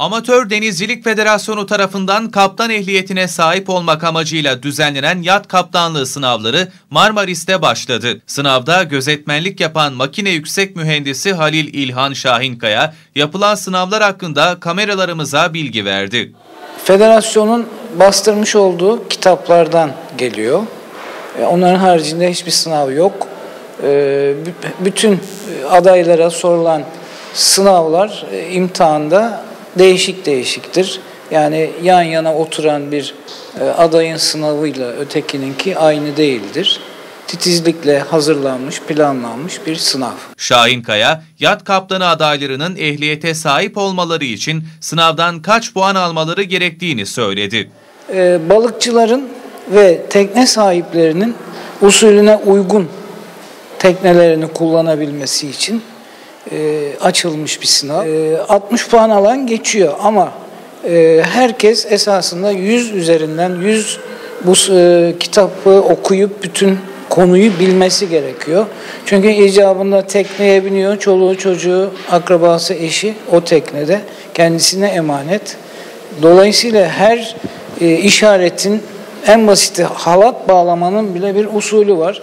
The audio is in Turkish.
Amatör Denizcilik Federasyonu tarafından kaptan ehliyetine sahip olmak amacıyla düzenlenen yat kaptanlığı sınavları Marmaris'te başladı. Sınavda gözetmenlik yapan makine yüksek mühendisi Halil İlhan Şahinkaya yapılan sınavlar hakkında kameralarımıza bilgi verdi. Federasyonun bastırmış olduğu kitaplardan geliyor. E, onların haricinde hiçbir sınav yok. E, bütün adaylara sorulan sınavlar e, imtihanda değişik değişiktir. Yani yan yana oturan bir adayın sınavıyla ötekininki aynı değildir titizlikle hazırlanmış, planlanmış bir sınav. Şahin Kaya, yat kaptanı adaylarının ehliyete sahip olmaları için sınavdan kaç puan almaları gerektiğini söyledi. Ee, balıkçıların ve tekne sahiplerinin usulüne uygun teknelerini kullanabilmesi için e, açılmış bir sınav. E, 60 puan alan geçiyor ama e, herkes esasında 100 üzerinden 100 bu e, kitabı okuyup bütün konuyu bilmesi gerekiyor. Çünkü icabında tekneye biniyor, çoluğu çocuğu, akrabası, eşi o teknede kendisine emanet. Dolayısıyla her e, işaretin en basiti halat bağlamanın bile bir usulü var.